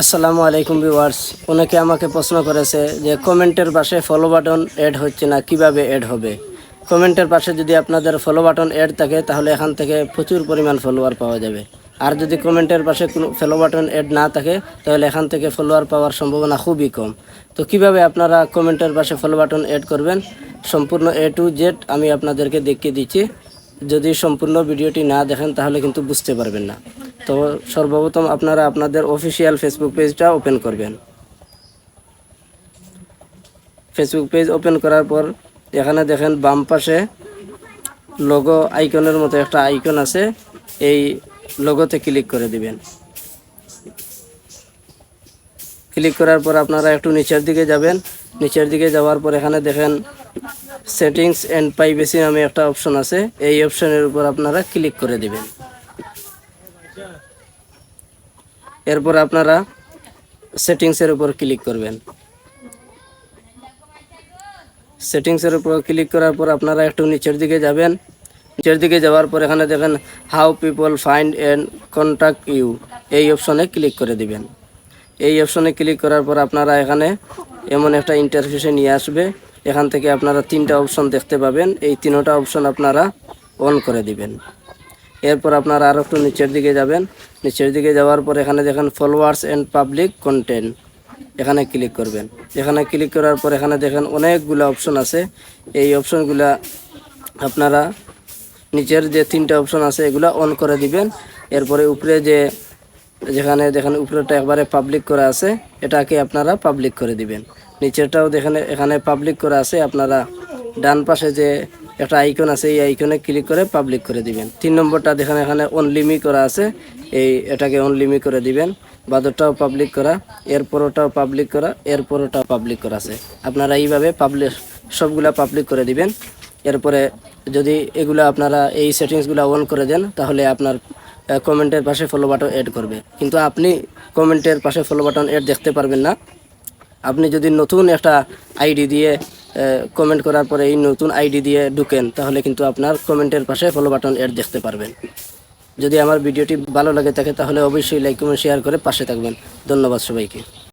আসসালামু আলাইকুম ভিউয়ার্স। অনেকে আমাকে প্রশ্ন করেছে যে কমেন্টের পাশে ফলো বাটন অ্যাড হচ্ছে না, কীভাবে অ্যাড হবে? কমেন্টের পাশে যদি আপনাদের ফলো বাটন অ্যাড থাকে, তাহলে এখান থেকে প্রচুর পরিমাণ ফলোয়ার পাওয়া যাবে। আর যদি কমেন্টের পাশে কোনো ফলো বাটন অ্যাড না থাকে, তাহলে এখান থেকে ফলোয়ার পাওয়ার সম্ভাবনা খুবই কম। তো কীভাবে আপনারা কমেন্টের পাশে ফলো বাটন অ্যাড করবেন? সম্পূর্ণ এ টু জেড আমি আপনাদেরকে দেখিয়ে দিচ্ছি। যদি সম্পূর্ণ ভিডিওটি না দেখেন, তাহলে কিন্তু বুঝতে পারবেন না। তো সর্বপ্রথম আপনারা আপনাদের অফিসিয়াল ফেসবুক পেজটা ওপেন করবেন। ফেসবুক পেজ ওপেন করার পর এখানে দেখেন বাম পাশে লোগো আইকনের মতো একটা আইকন আছে, এই লোগোতে ক্লিক করে দিবেন। ক্লিক করার পর আপনারা একটু নিচের দিকে যাবেন। নিচের দিকে যাওয়ার পর এখানে দেখেন সেটিংস অ্যান্ড প্রাইভেসি নামে একটা অপশন আছে, এই অপশনের উপর আপনারা ক্লিক করে দিবেন। এরপর আপনারা সেটিংসের উপর ক্লিক করবেন। সেটিংসের উপর ক্লিক করার পর আপনারা একটু নিচের দিকে যাবেন। নিচের দিকে যাওয়ার পর এখানে দেখেন how people find and contact you এই অপশনে ক্লিক করে দিবেন। এই অপশনে ক্লিক করার পর আপনারা এখানে এমন একটা ইন্টারফেসে নিয়ে আসবে। এখান থেকে আপনারা তিনটা অপশন দেখতে পাবেন। এই তিনোটা অপশন আপনারা অন করে দিবেন। এরপর আপনারা আরও একটু নিচের দিকে যাবেন। নিচের দিকে যাওয়ার পর এখানে দেখেন ফলোয়ার্স অ্যান্ড পাবলিক কন্টেন্ট এখানে ক্লিক করবেন। এখানে ক্লিক করার পর এখানে দেখেন অনেকগুলো অপশন আছে। এই অপশনগুলা আপনারা নিচের যে তিনটা অপশন আছে, এগুলা অন করে দিবেন। এরপরে উপরে যে যেখানে দেখেন উপরেটা একবারে পাবলিক করা আছে, এটাকে আপনারা পাবলিক করে দিবেন। নিচেরটাও দেখেন এখানে পাবলিক করা আছে। আপনারা ডান পাশে যে একটা আইকন আছে, এই আইকনে ক্লিক করে পাবলিক করে দিবেন। তিন নম্বরটা দেখেন, এখানে অনলিমি করা আছে। এই এটাকে অনলিমি করে দিবেন। বাদরটাও পাবলিক করা, এরপরটাও পাবলিক করা, এরপরটাও পাবলিক করা আছে। আপনারা এইভাবে পাবলিক সবগুলা পাবলিক করে দিবেন। এরপরে যদি এগুলো আপনারা এই সেটিংসগুলো অন করে দেন, তাহলে আপনার কমেন্টের পাশে ফলো বাটন অ্যাড করবে। কিন্তু আপনি কমেন্টের পাশে ফলো বাটন অ্যাড দেখতে পারবেন না। আপনি যদি নতুন একটা আইডি দিয়ে কমেন্ট করার পরে এই নতুন আইডি দিয়ে ঢুকেন, তাহলে কিন্তু আপনার কমেন্টের পাশে ফলো বাটন এড দেখতে পারবেন। যদি আমার ভিডিওটি ভালো লাগে থাকে, তাহলে অবশ্যই লাইক কমেন্ট শেয়ার করে পাশে থাকবেন। ধন্যবাদ সবাইকে।